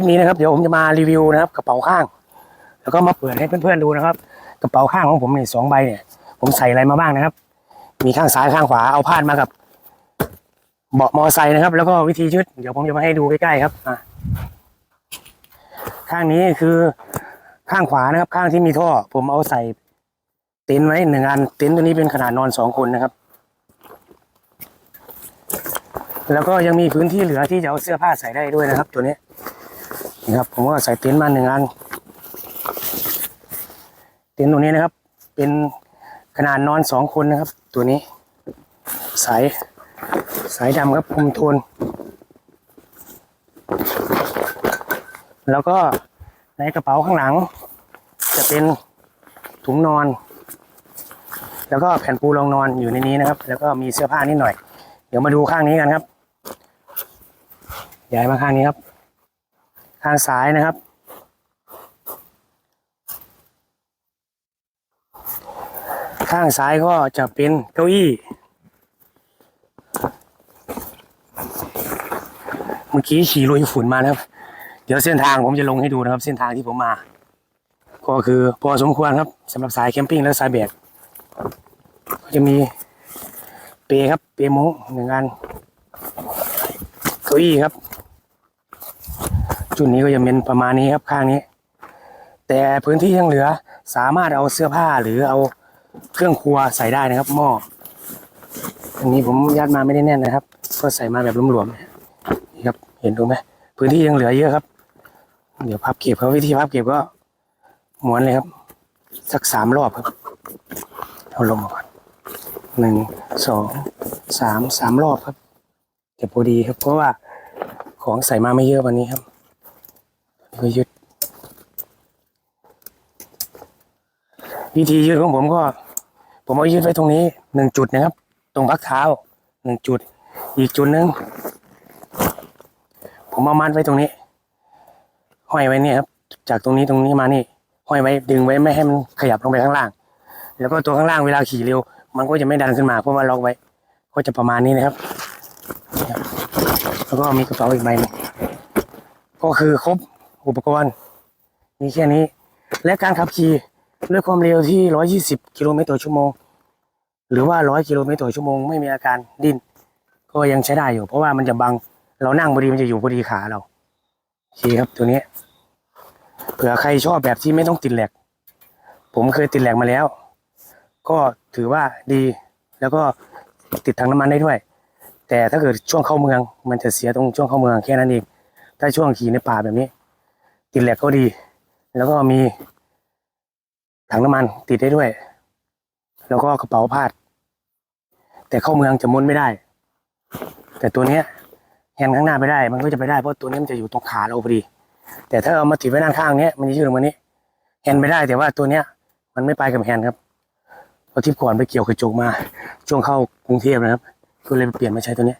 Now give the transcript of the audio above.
ลิปนี้นะครับเดี๋ยวผมจะมารีวิวนะครับกระเป๋าข้าง แล้วก็มาเปิดให้เพื่อนๆดูนะครับ กระเป๋าข้างของผมเนี่ยสองใบเนี่ย ผมใส่อะไรมาบ้างนะครับ มีข้างซ้ายข้างขวาเอาพาดมากับ เบาะมอไซค์นะครับ แล้วก็วิธียึดเดี๋ยวผมจะมาให้ดูใกล้ๆครับอะข้างนี้คือข้างขวานะครับ ข้างที่มีท่อ ผมเอาใส่เต็นท์ไว้หนึ่งอันเต็นท์ตัวนี้เป็นขนาดนอนสองคนนะครับ แล้วก็ยังมีพื้นที่เหลือที่จะเอาเสื้อผ้าใส่ได้ด้วยนะครับ ตัวนี้ นี่ครับ ผมก็ใส่เต็นท์มาหนึ่งอัน เต็นท์ตัวนี้นะครับ เป็นขนาดนอนสองคนนะครับ ตัวนี้ สายสายดำครับคุมโทน แล้วก็ในกระเป๋าข้างหลัง จะเป็นถุงนอน แล้วก็แผ่นปูรองนอนอยู่ในนี้นะครับ แล้วก็มีเสื้อผ้านิดหน่อย เดี๋ยวมาดูข้างนี้กันครับย้ายมาข้างนี้ครับ ข้างซ้ายนะครับ ข้างซ้ายก็จะเป็นเก้าอี้ เมื่อกี้ขี่ลุยฝุ่นมานะครับ เดี๋ยวเส้นทางผมจะลงให้ดูนะครับ เส้นทางที่ผมมา ก็คือพอสมควรครับสำหรับสายแคมปิ้งและสายแบกก็จะมีเปครับ เปมุ้งหนึ่งอันเก้าอี้ครับ จุดนี้ก็จะเป็นประมาณนี้ครับข้างนี้ แต่พื้นที่ยังเหลือสามารถเอาเสื้อผ้าหรือเอาเครื่องครัวใส่ได้นะครับหม้ออันนี้ผมยัดมาไม่ได้แน่นนะครับ ก็ใส่มาแบบหลวมๆนี่ครับ เห็นดูไหมพื้นที่ยังเหลือเยอะครับ เดี๋ยวพับเก็บครับวิธีพับเก็บก็ม้วนเลยครับ สักสามรอบครับเอาลงมาก่อนหนึ่งสองสามสามรอบครับเก็บพอดีครับ เพราะว่าของใส่มาไม่เยอะวันนี้ครับ ก็ยึด วิธียืดของผมก็ ผมเอายืดไว้ตรงนี้หนึ่งจุดนะครับ ตรงพักเท้าหนึ่งจุด อีกจุดหนึ่งผมเอามัดไว้ตรงนี้ห้อยไว้เนี่ยครับ จากตรงนี้ตรงนี้มานี่ห้อยไว้ดึงไว้ไม่ให้มันขยับลงไปข้างล่าง แล้วก็ตัวข้างล่างเวลาขี่เร็ว มันก็จะไม่ดันขึ้นมาเพราะว่าล็อกไว้ ก็จะประมาณนี้นะครับ แล้วก็มีกระเป๋าอีกใบหนึงก็คือครบ อุปกรณ์ มีแค่นี้ และการขับขี่ด้วยความเร็วที่ 120 กิโลเมตรต่อชั่วโมง หรือว่า 100 กิโลเมตรต่อชั่วโมง ไม่มีอาการดิ้น ก็ยังใช้ได้อยู่ เพราะว่ามันจะบัง เรานั่งพอดีมันจะอยู่พอดีขาเรา โอเคครับตัวนี้ เผื่อใครชอบแบบที่ไม่ต้องติดแหลก ผมเคยติดแหลกมาแล้ว ก็ถือว่าดี แล้วก็ติดถังน้ำมันได้ด้วย แต่ถ้าเกิดช่วงเข้าเมือง มันจะเสียตรงช่วงเข้าเมืองแค่นั้นเอง ถ้าช่วงขี่ในป่าแบบนี้ ติดแหลกก็ดี แล้วก็มีถังน้ำมันติดได้ด้วย แล้วก็กระเป๋าพาด แต่เข้าเมืองจะม้วนไม่ได้ แต่ตัวเนี้ยแฮนข้างหน้าไปได้ มันก็จะไปได้เพราะตัวนี้มันจะอยู่ตรงขาเราพอดี แต่ถ้าเอามาติดไว้ด้านข้างเนี้ยมันจะยืดลงมานี้แฮนด์ไปได้แต่ว่าตัวเนี้ย มันไม่ไปกับแฮนครับเพราะทริปก่อนไปเกี่ยวกระจกมา ช่วงเข้ากรุงเทพนะครับ ก็เลยเปลี่ยนมาใช้ตัวเนี้ย